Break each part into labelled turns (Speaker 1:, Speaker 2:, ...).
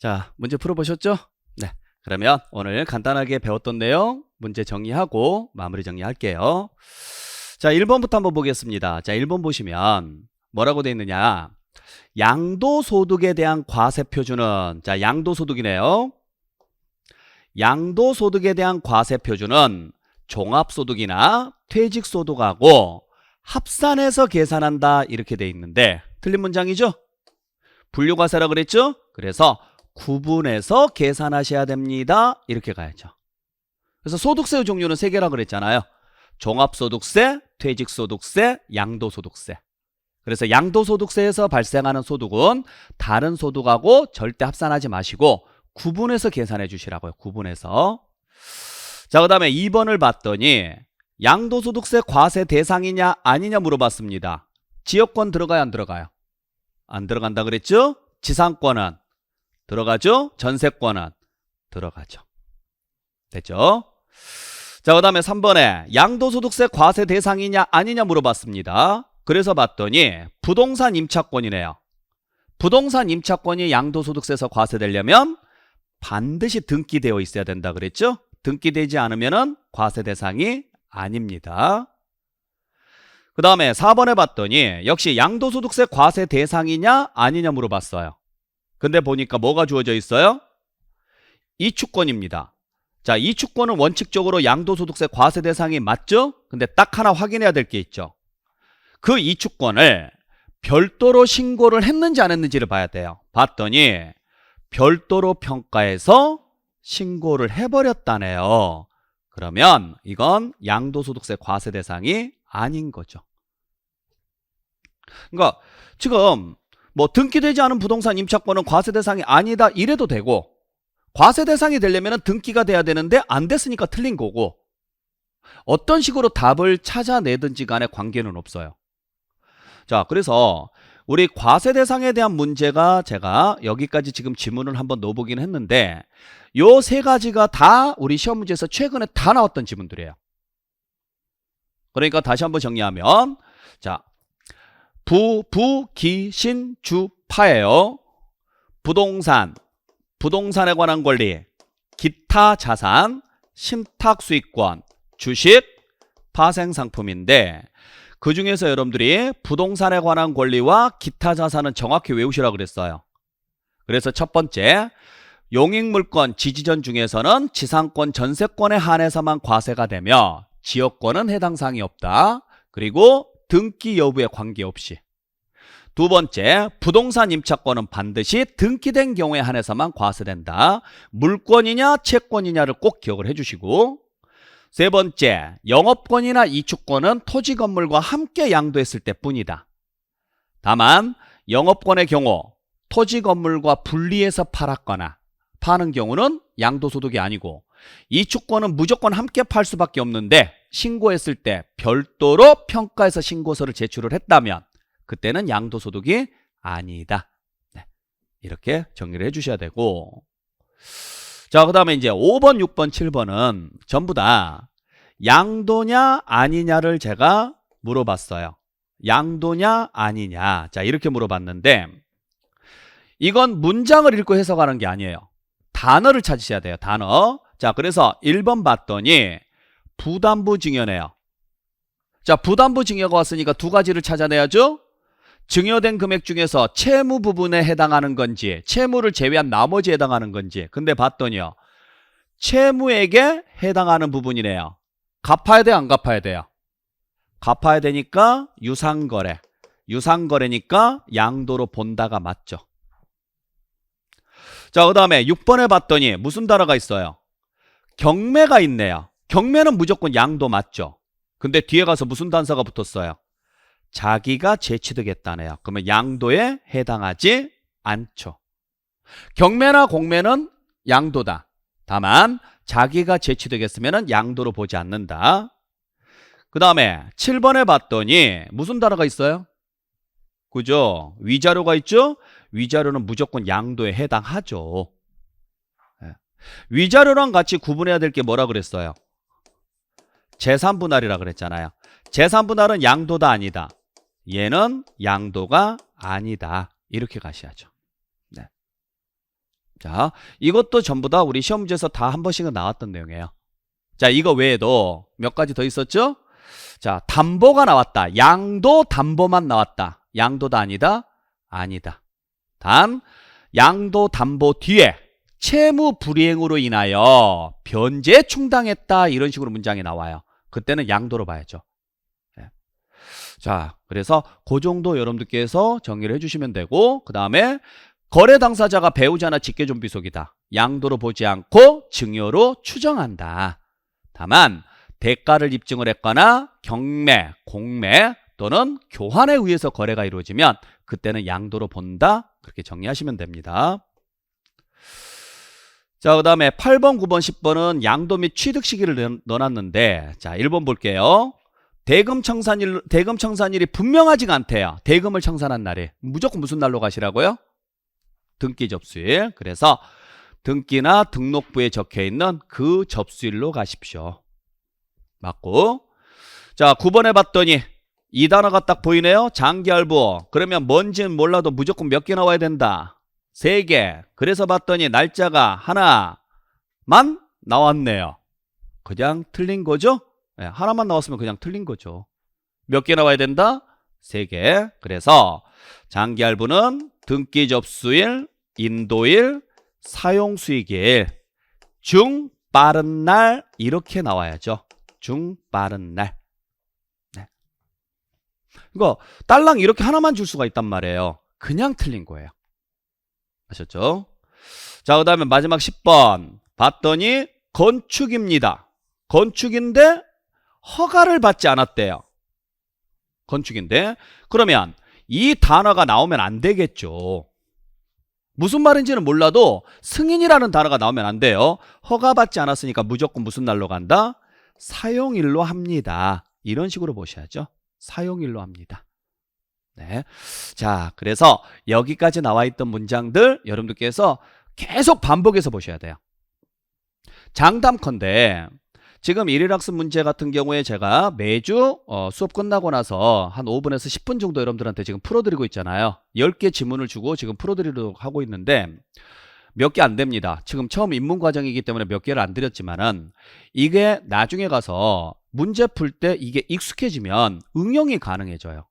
Speaker 1: 자, 문제 풀어보셨죠? 네. 그러면 오늘 간단하게 배웠던 내용 문제 정리하고 마무리 정리할게요. 자, 1번부터 한번 보겠습니다. 자, 1번 보시면 뭐라고 돼 있느냐? 양도소득에 대한 과세표준은 자, 양도소득이네요. 양도소득에 대한 과세표준은 종합소득이나 퇴직소득하고 합산해서 계산한다 이렇게 돼 있는데 틀린 문장이죠? 분류과세라 그랬죠? 그래서 구분해서 계산하셔야 됩니다. 이렇게 가야죠. 그래서 소득세 종류는 세 개라 그랬잖아요. 종합소득세, 퇴직소득세, 양도소득세. 그래서 양도소득세에서 발생하는 소득은 다른 소득하고 절대 합산하지 마시고 구분해서 계산해 주시라고요. 구분해서. 자, 그 다음에 2번을 봤더니 양도소득세 과세 대상이냐 아니냐 물어봤습니다. 지역권 들어가요 안 들어가요? 안 들어간다 그랬죠? 지상권은 들어가죠? 전세권은 들어가죠. 됐죠? 자, 그 다음에 3번에 양도소득세 과세 대상이냐 아니냐 물어봤습니다. 그래서 봤더니 부동산 임차권이네요. 부동산 임차권이 양도소득세에서 과세되려면 반드시 등기되어 있어야 된다 그랬죠? 등기되지 않으면 과세 대상이 아닙니다. 그 다음에 4번에 봤더니 역시 양도소득세 과세 대상이냐 아니냐 물어봤어요. 근데 보니까 뭐가 주어져 있어요? 이축권입니다. 자, 이축권은 원칙적으로 양도소득세 과세 대상이 맞죠? 근데 딱 하나 확인해야 될 게 있죠. 그 이축권을 별도로 신고를 했는지 안 했는지를 봐야 돼요. 봤더니 별도로 평가해서 신고를 해버렸다네요. 그러면 이건 양도소득세 과세 대상이 아닌 거죠. 그러니까 지금 뭐 등기되지 않은 부동산 임차권은 과세 대상이 아니다 이래도 되고 과세 대상이 되려면 등기가 돼야 되는데 안 됐으니까 틀린 거고 어떤 식으로 답을 찾아내든지 간에 관계는 없어요. 자, 그래서 우리 과세 대상에 대한 문제가 제가 여기까지 지금 지문을 한번 넣어보긴 했는데 요 세 가지가 다 우리 시험 문제에서 최근에 다 나왔던 지문들이에요. 그러니까 다시 한번 정리하면 자, 부, 부, 기, 신, 주, 파예요. 부동산, 부동산에 관한 권리, 기타 자산, 신탁 수익권, 주식, 파생 상품인데 그 중에서 여러분들이 부동산에 관한 권리와 기타 자산은 정확히 외우시라 그랬어요. 그래서 첫 번째, 용익물권 지지전 중에서는 지상권 전세권에 한해서만 과세가 되며 지역권은 해당 사항이 없다. 그리고 등기 여부에 관계없이. 두 번째, 부동산 임차권은 반드시 등기된 경우에 한해서만 과세된다. 물권이냐 채권이냐를 꼭 기억을 해주시고 세 번째, 영업권이나 이축권은 토지 건물과 함께 양도했을 때뿐이다. 다만 영업권의 경우 토지 건물과 분리해서 팔았거나 파는 경우는 양도소득이 아니고 이축권은 무조건 함께 팔 수밖에 없는데 신고했을 때 별도로 평가해서 신고서를 제출을 했다면 그때는 양도소득이 아니다. 네, 이렇게 정리를 해주셔야 되고 자, 그 다음에 이제 5번, 6번, 7번은 전부 다 양도냐 아니냐를 제가 물어봤어요. 양도냐 아니냐. 자, 이렇게 물어봤는데 이건 문장을 읽고 해석하는 게 아니에요. 단어를 찾으셔야 돼요. 단어. 자, 그래서 1번 봤더니 부담부 증여네요. 자, 부담부 증여가 왔으니까 두 가지를 찾아내야죠. 증여된 금액 중에서 채무 부분에 해당하는 건지 채무를 제외한 나머지에 해당하는 건지. 근데 봤더니요. 채무에게 해당하는 부분이네요. 갚아야 돼요? 안 갚아야 돼요? 갚아야 되니까 유상거래. 유상거래니까 양도로 본다가 맞죠. 자 그 다음에 6번에 봤더니 무슨 단어가 있어요 경매가 있네요 경매는 무조건 양도 맞죠 근데 뒤에 가서 무슨 단서가 붙었어요 자기가 제취되겠다네요. 그러면 양도에 해당하지 않죠. 경매나 공매는 양도다. 다만 자기가 제취되겠으면 양도로 보지 않는다. 그 다음에 7번에 봤더니 무슨 단어가 있어요? 그죠? 위자료가 있죠? 위자료는 무조건 양도에 해당하죠. 예. 위자료랑 같이 구분해야 될 게 뭐라 그랬어요? 재산분할이라 그랬잖아요. 재산분할은 양도다 아니다. 얘는 양도가 아니다. 이렇게 가셔야죠. 네. 자, 이것도 전부 다 우리 시험 문제에서 다 한 번씩은 나왔던 내용이에요. 자, 이거 외에도 몇 가지 더 있었죠? 자, 담보가 나왔다. 양도 담보만 나왔다. 양도다 아니다? 아니다. 단, 양도 담보 뒤에 채무 불이행으로 인하여 변제 충당했다. 이런 식으로 문장이 나와요. 그때는 양도로 봐야죠. 예. 자, 그래서 그 정도 여러분들께서 정리를 해주시면 되고, 그 다음에 거래 당사자가 배우자나 직계존비속이다. 양도로 보지 않고 증여로 추정한다. 다만 대가를 입증을 했거나 경매, 공매 또는 교환에 의해서 거래가 이루어지면 그때는 양도로 본다. 그렇게 정리하시면 됩니다. 자, 그 다음에 8번, 9번, 10번은 양도 및 취득 시기를 넣- 넣어놨는데, 자, 1번 볼게요. 대금 청산일, 대금 청산일이 분명하지가 않대요. 대금을 청산한 날이. 무조건 무슨 날로 가시라고요? 등기 접수일. 그래서 등기나 등록부에 적혀 있는 그 접수일로 가십시오. 맞고. 자, 9번에 봤더니 이 단어가 딱 보이네요. 장기할부. 그러면 뭔지는 몰라도 무조건 몇 개 나와야 된다. 세 개. 그래서 봤더니 날짜가 하나만 나왔네요. 그냥 틀린 거죠? 예, 하나만 나왔으면 그냥 틀린 거죠. 몇 개 나와야 된다? 세 개. 그래서 장기 할부는 등기 접수일, 인도일, 사용 수익일, 중 빠른 날 이렇게 나와야죠. 중 빠른 날. 네. 이거 딸랑 이렇게 하나만 줄 수가 있단 말이에요. 그냥 틀린 거예요. 아셨죠? 자, 그 다음에 마지막 10번. 봤더니 건축입니다. 건축인데 허가를 받지 않았대요. 건축인데. 그러면 이 단어가 나오면 안 되겠죠. 무슨 말인지는 몰라도 승인이라는 단어가 나오면 안 돼요. 허가받지 않았으니까 무조건 무슨 날로 간다? 사용일로 합니다. 이런 식으로 보셔야죠. 사용일로 합니다. 네. 자, 그래서 여기까지 나와 있던 문장들 여러분들께서 계속 반복해서 보셔야 돼요. 장담컨대 지금 일일학습 문제 같은 경우에 제가 매주 어, 수업 끝나고 나서 한 5분에서 10분 정도 여러분들한테 지금 풀어드리고 있잖아요. 10개 지문을 주고 지금 풀어드리도록 하고 있는데 몇 개 안 됩니다. 지금 처음 입문 과정이기 때문에 몇 개를 안 드렸지만은 이게 나중에 가서 문제 풀 때 이게 익숙해지면 응용이 가능해져요.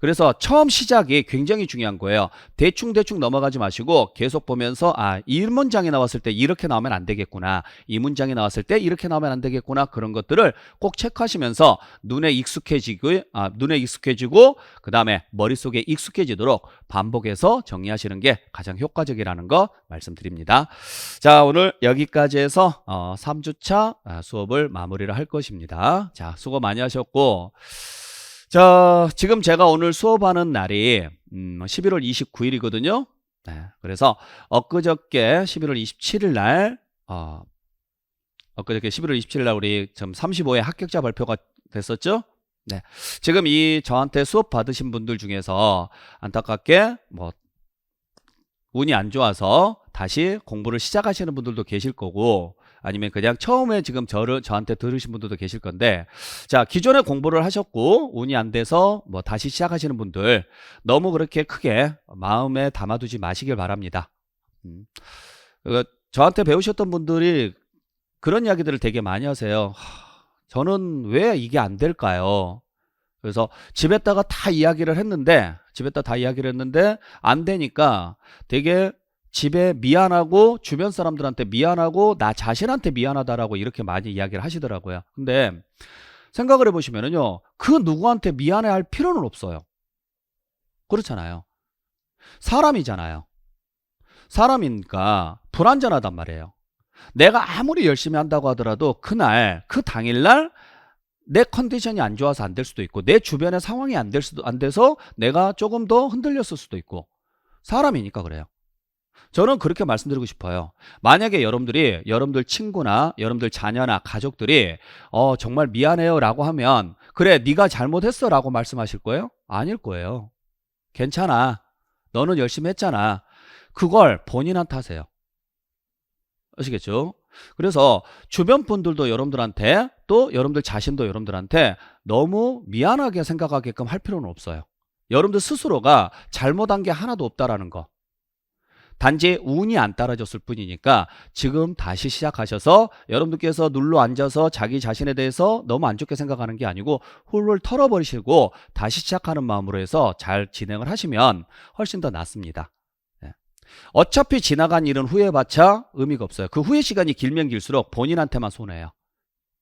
Speaker 1: 그래서 처음 시작이 굉장히 중요한 거예요. 대충 대충 넘어가지 마시고 계속 보면서 아, 이 문장이 나왔을 때 이렇게 나오면 안 되겠구나. 이 문장이 나왔을 때 이렇게 나오면 안 되겠구나. 그런 것들을 꼭 체크하시면서 눈에 익숙해지고 아, 눈에 익숙해지고 그다음에 머릿속에 익숙해지도록 반복해서 정리하시는 게 가장 효과적이라는 거 말씀드립니다. 자, 오늘 여기까지 해서 어, 3주차 아, 수업을 마무리를 할 것입니다. 자, 수고 많이 하셨고 자, 지금 제가 오늘 수업하는 날이 음, 11월 29일이거든요. 네, 그래서 엊그저께 11월 27일 날 어, 엊그저께 11월 27일 날 우리 지금 35회 합격자 발표가 됐었죠. 네. 지금 이 저한테 수업 받으신 분들 중에서 안타깝게 뭐 운이 안 좋아서 다시 공부를 시작하시는 분들도 계실 거고 아니면 그냥 처음에 지금 저를 저한테 들으신 분들도 계실 건데 자 기존에 공부를 하셨고 운이 안 돼서 뭐 다시 시작하시는 분들 너무 그렇게 크게 마음에 담아두지 마시길 바랍니다. 음. 그 저한테 배우셨던 분들이 그런 이야기들을 되게 많이 하세요. 하, 저는 왜 이게 안 될까요? 그래서 집에다가 다 이야기를 했는데 집에다 다 이야기를 했는데 안 되니까 되게 집에 미안하고 주변 사람들한테 미안하고 나 자신한테 미안하다라고 이렇게 많이 이야기를 하시더라고요. 근데 생각을 해보시면은요, 그 누구한테 미안해 할 필요는 없어요. 그렇잖아요. 사람이잖아요. 사람이니까 불완전하단 말이에요. 내가 아무리 열심히 한다고 하더라도 그날, 그 당일날 내 컨디션이 안 좋아서 안 될 수도 있고 내 주변의 상황이 안 될 수도 안 돼서 내가 조금 더 흔들렸을 수도 있고 사람이니까 그래요. 저는 그렇게 말씀드리고 싶어요. 만약에 여러분들이 여러분들 친구나 여러분들 자녀나 가족들이 어 정말 미안해요라고 하면 그래 네가 잘못했어라고 말씀하실 거예요? 아닐 거예요. 괜찮아. 너는 열심히 했잖아. 그걸 본인한테 하세요. 아시겠죠? 그래서 주변 분들도 여러분들한테 또 여러분들 자신도 여러분들한테 너무 미안하게 생각하게끔 할 필요는 없어요. 여러분들 스스로가 잘못한 게 하나도 없다라는 거. 단지 운이 안 따라줬을 뿐이니까 지금 다시 시작하셔서 여러분들께서 눌러 앉아서 자기 자신에 대해서 너무 안 좋게 생각하는 게 아니고 훌훌 털어버리시고 다시 시작하는 마음으로 해서 잘 진행을 하시면 훨씬 더 낫습니다. 예. 어차피 지나간 일은 후회해봤자 의미가 없어요. 그 후회 시간이 길면 길수록 본인한테만 손해예요.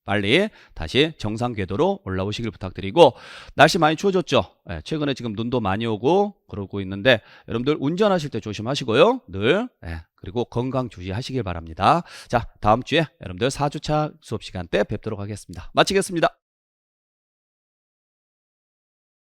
Speaker 1: 빨리 다시 정상 궤도로 올라오시길 부탁드리고 날씨 많이 추워졌죠. 예, 최근에 지금 눈도 많이 오고 그러고 있는데 여러분들 운전하실 때 조심하시고요. 늘 예, 그리고 건강 주의하시길 바랍니다. 자 다음 주에 여러분들 4주차 수업 시간 때 뵙도록 하겠습니다. 마치겠습니다.